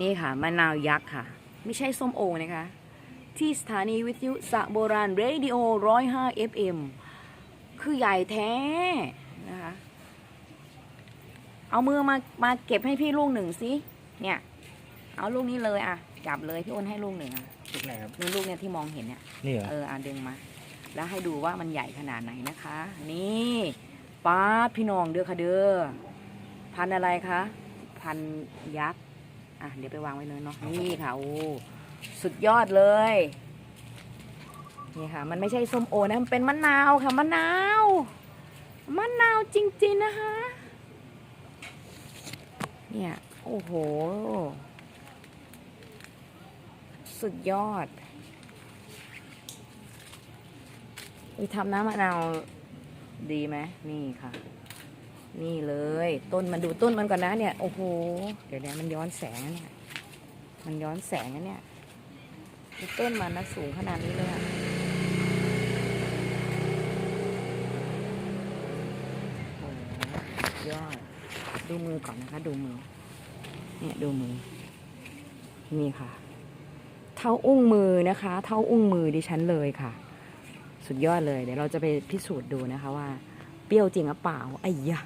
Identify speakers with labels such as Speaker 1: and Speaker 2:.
Speaker 1: นี่ค่ะมะนาวยักษ์ค่ะ ไม่ใช่ส้มโอนะคะ ที่สถานีวิทยุสะโบราณเรดิโอ105 FM คือใหญ่แท้นะคะ เอามือมามาเก็บให้พี่ลูกหนึ่งสิ เนี่ย เอาลูกนี้เลยอะ จับเลยพี่อ้นให้ลูกหนึ่งอะ
Speaker 2: ชุดไหนครับ
Speaker 1: นี่ลูกเนี่ยที่มองเห็นเนี่ย
Speaker 2: นี่เหรอ
Speaker 1: เอออะดึงมา แล้วให้ดูว่ามันใหญ่ขนาดไหนนะคะ นี่ป้าดพี่น้องเด้อค่ะเด้อ พันธุ์อะไรคะ พันธุ์ยักษ์ อะเดี๋ยวไปวางไว้เลยเนาะนี่ค่ะโอ้สุดยอดเลยนี่ค่ะ มันไม่ใช่ส้มโอนะมันเป็นมะนาวค่ะมะนาวมะนาวจริงๆนะคะเนี่ยโอ้โห สุดยอดวิทำน้ำมะนาวดีไหมนี่ค่ะ นี่เลย ต้นมันดูต้นมันก่อนนะเนี่ย โอ้โห เดี๋ยวเดี๋ยวมันย้อนแสงนะเนี่ย มันย้อนแสงนะเนี่ยดูต้นมันนะสูงขนาดนี้เลยอะโอ้ยอด ดูมือก่อนนะคะ ดูมือ เนี่ยดูมือ นี่ค่ะ เท่าอุ้งมือนะคะ เท่าอุ้งมือดิฉันเลยค่ะ สุดยอดเลย เดี๋ยวเราจะไปพิสูจน์ดูนะคะว่าเปรี้ยวจริงหรือเปล่าไอ้ยะ